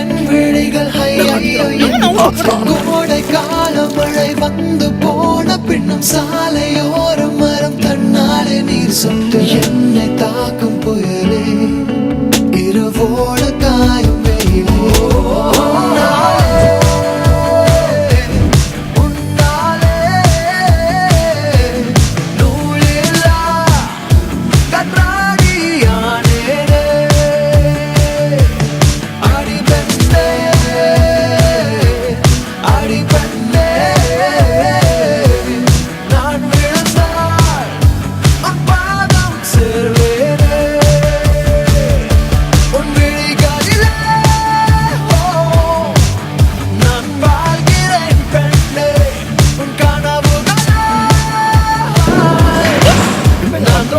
என் விழிகள் கோடை கால மழை வந்து போன பின்னும் சாலையோரம் மரம் தன்னாலே நீர் சொட்டு என்னை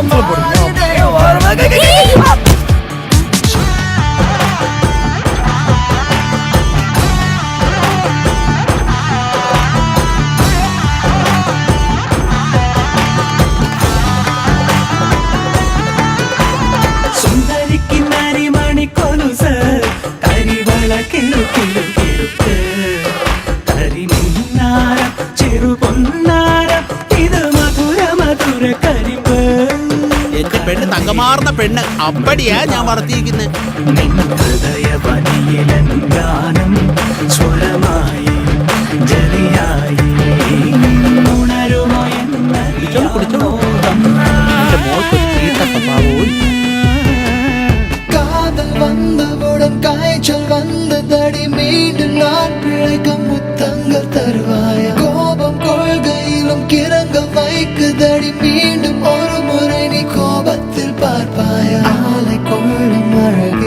கம்பல் போடுங்க చెరు పొన్నార പെണ്ണ് തങ്കമാർന്ന പെണ്ണ് അപ്പടിയാ ഞാൻ വളർത്തിയിരിക്കുന്നത് കുടിച്ചോ കുടിച്ചോ காதல் வந்தவுடன் காய்ச்சல் வந்ததடி are